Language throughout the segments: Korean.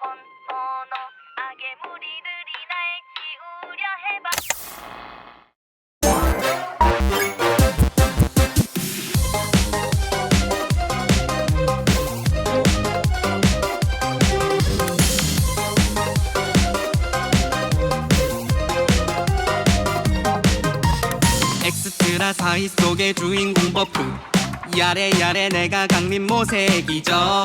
혼모노 악의 무리들이 날 지우려 해봐. 엑스트라 사이 속의 주인공 버프 야래 야래 내가 강림 모색이죠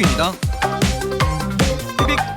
셰프입니다. 삐빅